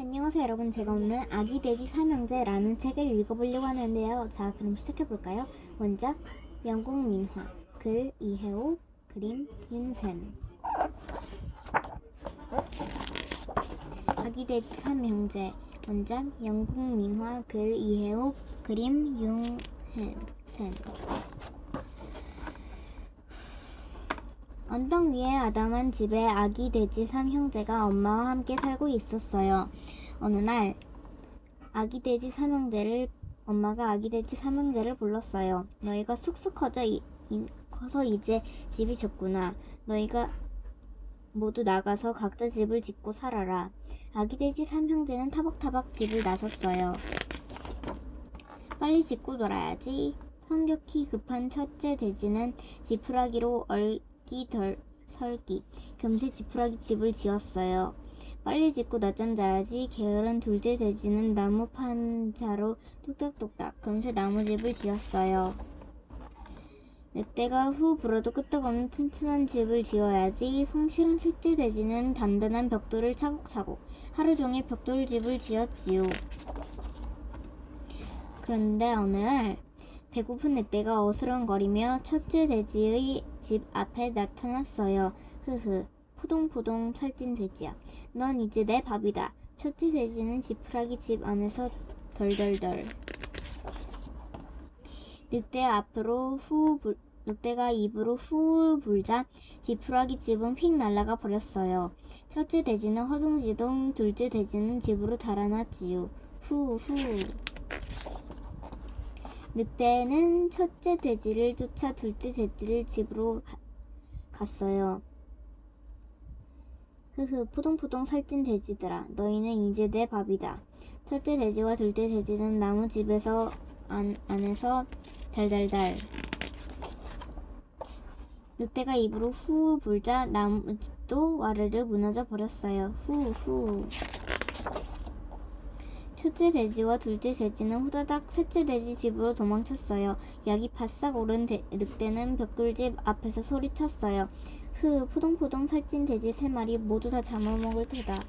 안녕하세요 여러분. 제가 오늘 아기 돼지 삼형제라는 책을 읽어보려고 하는데요. 자 그럼 시작해볼까요? 원작 영국 민화 글 이혜호 그림 윤샘. 아기 돼지 삼형제. 원작 영국 민화 글 이혜호 그림 윤샘 언덕 위에 아담한 집에 아기 돼지 삼형제가 엄마와 함께 살고 있었어요. 어느 날 아기 돼지 삼형제를 엄마가 아기 돼지 삼형제를 불렀어요. 너희가 쑥쑥 커져 이, 이- 커서 이제 집이 좁구나. 너희가 모두 나가서 각자 집을 짓고 살아라. 아기 돼지 삼형제는 타박타박 집을 나섰어요. 빨리 짓고 놀아야지. 성격이 급한 첫째 돼지는 지푸라기로 얼 기 덜 설기 금세 지푸라기 집을 지었어요. 빨리 짓고 낮잠 자야지. 게으른 둘째 돼지는 나무 판자로 뚝딱뚝딱 금세 나무집을 지었어요. 늑대가 후 불어도 끄떡없는 튼튼한 집을 지어야지. 성실한 셋째 돼지는 단단한 벽돌을 차곡차곡 하루 종일 벽돌집을 지었지요. 그런데 어느 날 배고픈 늑대가 어스렁거리며 첫째 돼지의 집 앞에 나타났어요. 흐흐, 포동포동 살찐 돼지야. 넌 이제 내 밥이다. 첫째 돼지는 지푸라기 집 안에서 덜덜덜. 늑대 앞으로 후 불, 늑대가 입으로 후 불자 지푸라기 집은 휙 날아가 버렸어요. 첫째 돼지는 허둥지둥, 둘째 돼지는 집으로 달아났지요. 후 후. 늑대는 첫째 돼지를 쫓아 둘째 돼지를 집으로 가- 갔어요. 흐흐, 포동포동 살찐 돼지들아, 너희는 이제 내 밥이다. 첫째 돼지와 둘째 돼지는 나무 집에서 안, 안에서 달달달. 늑대가 입으로 후 불자 나무집도 와르르 무너져 버렸어요. 후후. 첫째 돼지와 둘째 돼지는 후다닥 셋째 돼지 집으로 도망쳤어요. 약이 바싹 오른 대- 늑대는 벽돌집 앞에서 소리쳤어요. 흐, 포동포동 살찐 돼지 세 마리 모두 다 잡아먹을 테다.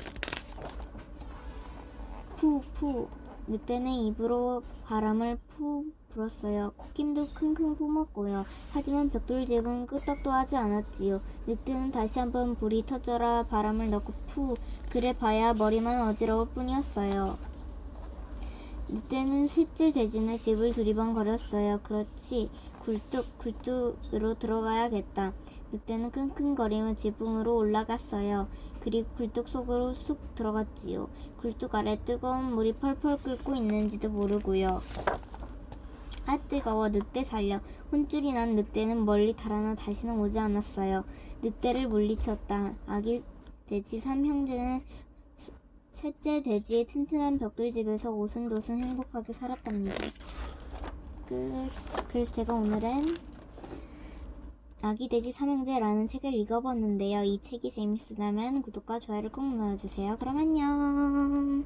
푸 푸, 늑대는 입으로 바람을 푸 불었어요. 콧김도 킁킁 뿜었고요. 하지만 벽돌집은 끄떡도 하지 않았지요. 늑대는 다시 한번 불이 터져라 바람을 넣고 푸, 그래 봐야 머리만 어지러울 뿐이었어요. 늑대는 셋째 돼지네 집을 두리번 거렸어요. 그렇지. 굴뚝 굴뚝으로 들어가야겠다. 늑대는 끙끙거리며 지붕으로 올라갔어요. 그리고 굴뚝 속으로 쑥 들어갔지요. 굴뚝 아래 뜨거운 물이 펄펄 끓고 있는지도 모르고요. 아 뜨거워 늑대 살려 혼쭐이 난 늑대는 멀리 달아나 다시는 오지 않았어요. 늑대를 물리쳤다. 아기 돼지 삼형제는 스- 셋째 돼지의 튼튼한 벽돌집에서 오순도순 행복하게 살았답니다. 끝. 그래서 제가 오늘은 아기 돼지 삼형제라는 책을 읽어봤는데요. 이 책이 재밌으다면 구독과 좋아요를 꼭 눌러주세요. 그럼 안녕.